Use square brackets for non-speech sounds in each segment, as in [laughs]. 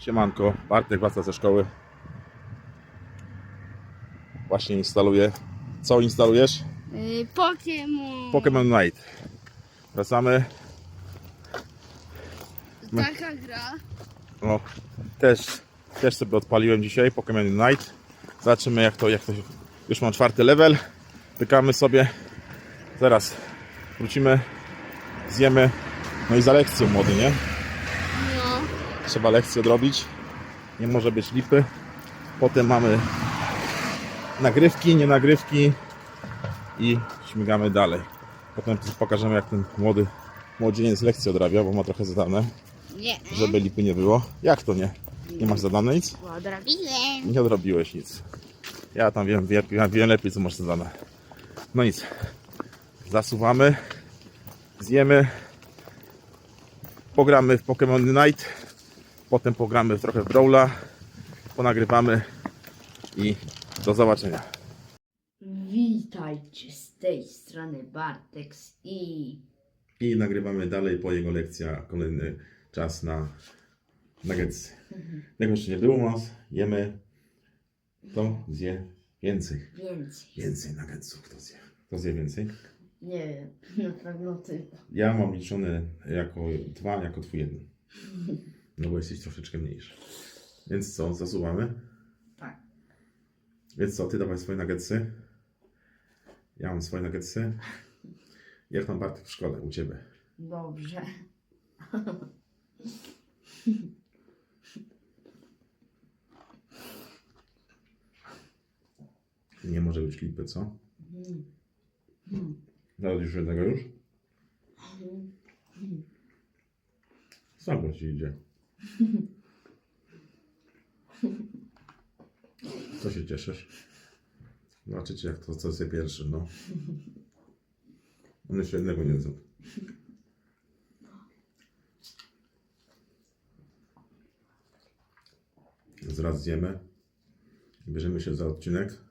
Siemanko, Bartek wraca ze szkoły. Właśnie instaluję. Co instalujesz? Y, Pokémon. Pokémon Night. Wracamy. Taka gra. No, też, też sobie odpaliłem dzisiaj Pokémon Night. Zobaczymy jak to, jak to. Już mam czwarty level. Pykamy sobie. Zaraz wrócimy, zjemy. No i za lekcją młody, nie? Trzeba lekcję odrobić. Nie może być lipy. Potem mamy nagrywki, nie nagrywki i śmigamy dalej. Potem pokażemy jak ten młody młodzieniec lekcję odrabia, bo ma trochę zadane, Nie. żeby lipy nie było. Jak to nie? Nie masz zadane nic? Odrobiłem. Nie odrobiłeś nic. Ja tam wiem, wiem, wiem lepiej co masz zadane. No nic. Zasuwamy, zjemy, pogramy w Pokémon Night, potem pogramy trochę w Brawla, ponagrywamy i do zobaczenia. Witajcie z tej strony Bartex i I nagrywamy dalej po jego lekcja kolejny czas na nuggetsy. Jak jeszcze nie było u nas, jemy, to zje więcej. więcej. Więcej nuggetsów, kto zje? Kto zje więcej? Nie wiem, [laughs] na pewno ty. Ja mam liczone jako dwa, jako twój jeden. [laughs] No bo jesteś troszeczkę mniejszy. Więc co, zasuwamy? Tak. Więc co, ty dawaj swoje nuggetsy. Ja mam swoje nuggetsy. Jak tam Bartek w szkole, u ciebie? Dobrze. Nie może być lipy, co? Mm. Nawet już jednego już? Słabo ci idzie. Co się cieszysz? Zobaczycie jak to, co zje pierwszy, no. On jeszcze jednego nie zjadł. Zaraz zjemy. Bierzemy się za odcinek.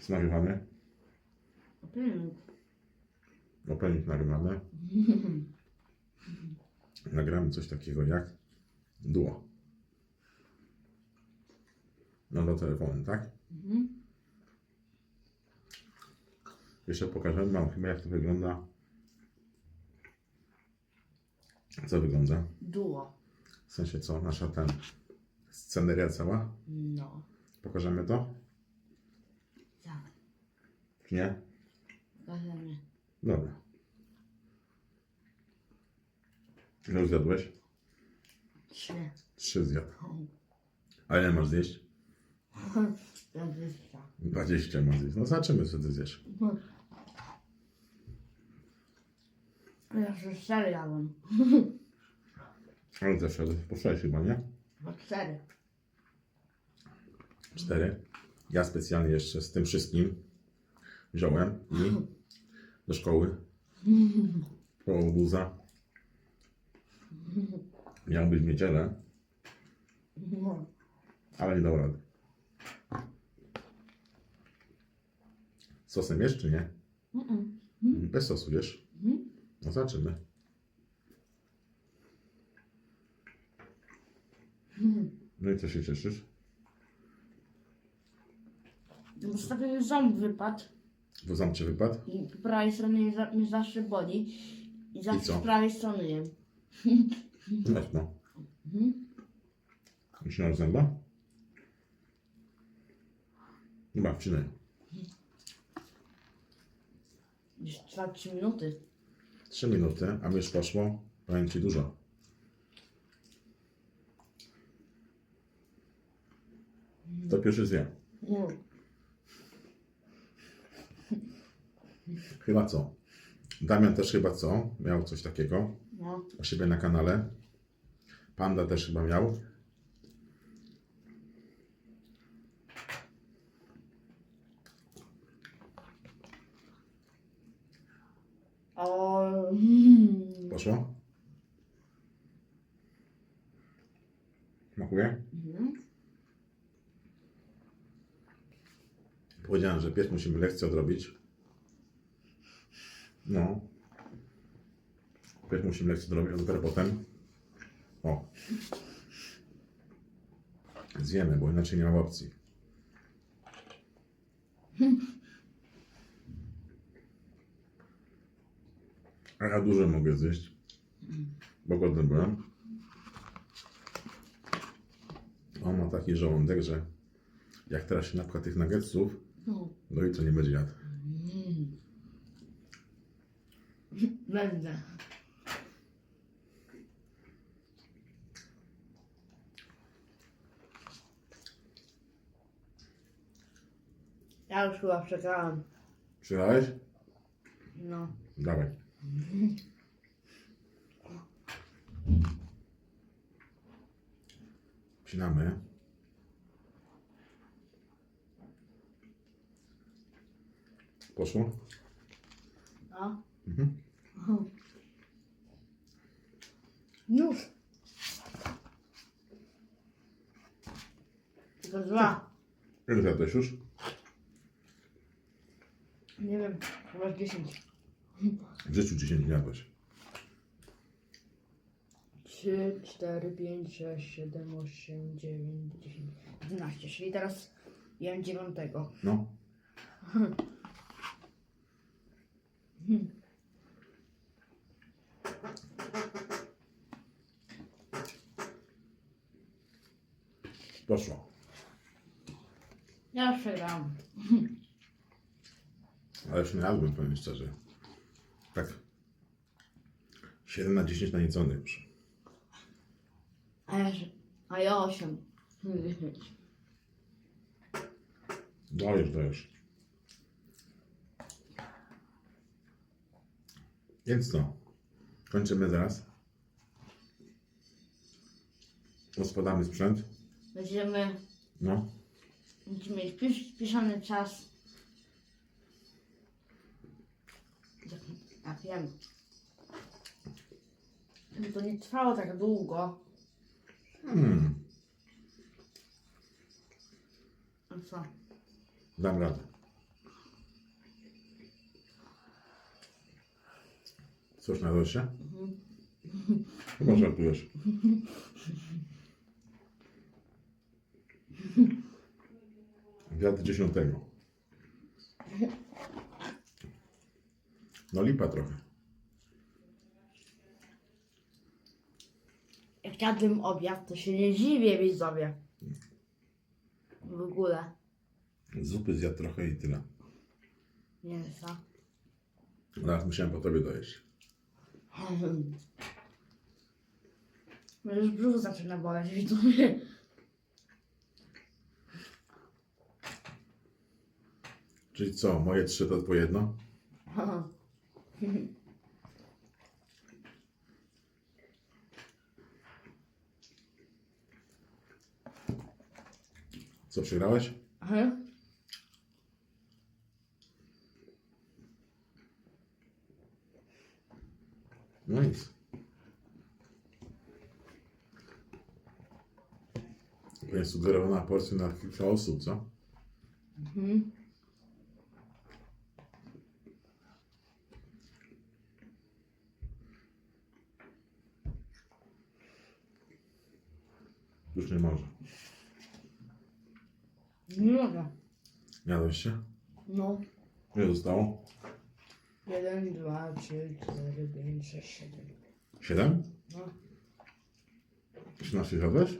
Co nagrywamy? Opening nagrywamy. Nagramy coś takiego jak duo. No do telefonu, tak? Mhm. Jeszcze pokażemy Wam chyba jak to wygląda. Co wygląda? Duo. W sensie co? Nasza ten sceneria cała? No. Pokażemy to? Tak. Czy nie? Pokażemy. Dobra. Ile zjadłeś? Trzy. Trzy zjadł. A ile masz zjeść? [laughs] Dwadzieścia. 20 masz zjeść. No zobaczymy co ty zjesz. Ja już cztery jadłem. [laughs] Ale też po 6 chyba, nie? Chyba cztery. Cztery. Ja specjalnie jeszcze z tym wszystkim wziąłem i do szkoły [laughs] po obuza. Miał być w niedzielę, No. ale nie dał rady. Sosem jesz czy nie? Mm-mm. Bez sosu jesz? Mhm. No zobaczymy. No i co się cieszysz? Ostatnio mi ząb wypadł Bo ząb ci wypadł? i po prawej stronie za, mnie zawsze boli. I zawsze co? z prawej strony jem. No, no. Mhm. Wcinać zęba? Chyba wcinaj. Trwa trzy minuty. 3 minuty, a już poszło, powiem Ci dużo. To pierwszy zje. No. Chyba co? Damian też chyba co? Miał coś takiego No. u siebie na kanale. Panda też chyba miał. O, mm. Poszło? Smakuje? Mhm. Powiedziałem, że pierw musimy lekcję odrobić. No. Pierw musimy lekcję odrobić, a dopiero potem O. Zjemy, bo inaczej nie ma opcji. A ja dużo mogę zjeść, bo głodny byłem. On ma taki żołądek, że jak teraz się napcha tych nuggetsów, No. no i to nie będzie jadł. Będę. Ja już chyba przegrałam. Przyjechałeś? No. Dawaj. Wcinamy. Poszło? No. Mhm. [laughs] Już. Tylko dwa. Ile zjadłeś już? Nie wiem, chyba 10. W życiu 10 jadłeś. 3, 4, 5, 6, 7, 8, 9, 10, 11. Czyli teraz jem dziewiątego. No. Poszło. Ja już przegrałam. Ale już nie jadłem, powiem szczerze. Tak. 7 na 10 najedzonych już. A ja, a ja 8. Dajesz, dajesz. Więc co? Kończymy zaraz. Rozpadamy sprzęt. Będziemy, No. będziemy mieć pisz, piszony czas. Ja wiem. Żeby to nie trwało tak długo. Hmm. A co? Dam radę. Coś na się? Chyba żartujesz. [laughs] Wiatr dziesiątego. No lipa trochę. Jak jadłem obiad, to się nie dziwię widzowie. W ogóle. Zupy zjadł trochę i tyle. Mięsa. Zaraz musiałem po tobie dojeść. Mnie [laughs] już brzuch zaczyna boleć, widzowie. Czyli co, moje trzy to po jedno? [laughs] Co, przegrałeś? Aha. No nic. To jest sugerowana porcja na kilka osób, co? Mhm. Już nie może. Nie mogę. Jadłeś się? No. Ile zostało? 1, 2, 3, 4, 5, 6, 7. Siedem? No. 13 jadłeś?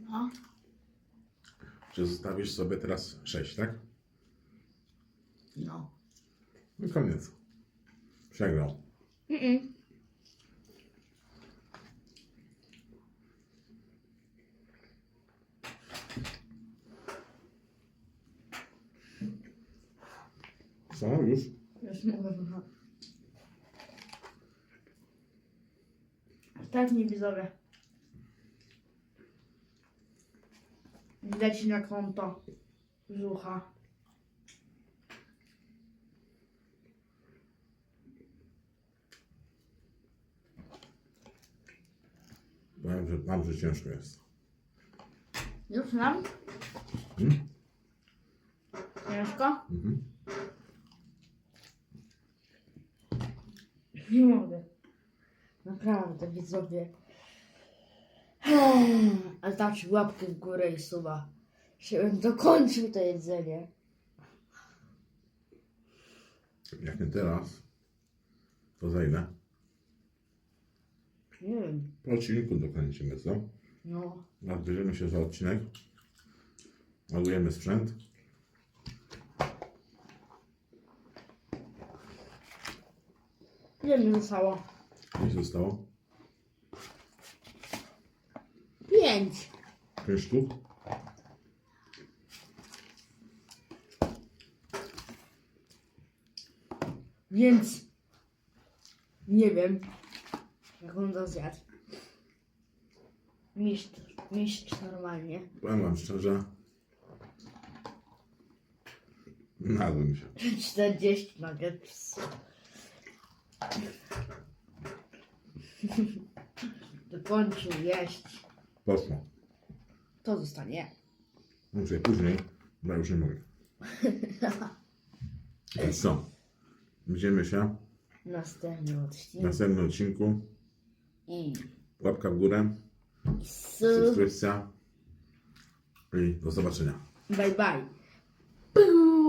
No. Czy zostawisz sobie teraz sześć, tak? No. No i koniec. Przegrał. Mm-mm. Co? Już? Już mogę. Ostatni widzowie. Leci na konto. Żucha. Powiem, że mam, że ciężko jest. Już nam? Hmm? Ciężko? Mhm. Nie mogę. Naprawdę, widzowie. A dać łapkę w górę i suba. Żebym dokończył to jedzenie. Jak nie teraz, to za ile? Nie wiem. Po odcinku dokończymy, co? No. Jak bierzemy się za odcinek, ładujemy sprzęt. Ile mi zostało? Nic zostało. Pięć. 5 sztuk. Więc nie wiem, jak on to zjadł. Mistrz, mistrz normalnie. Powiem wam szczerze. Nadłem się. [laughs] 40 nuggets. Dokończył jeść. Poszło. To zostanie. Muszę później, bo ja już nie mogę. [laughs] Więc co? Widzimy się Następny w odcinek. następnym odcinku. I Łapka w górę, sub. subskrypcja i do zobaczenia. Bye bye. Pum.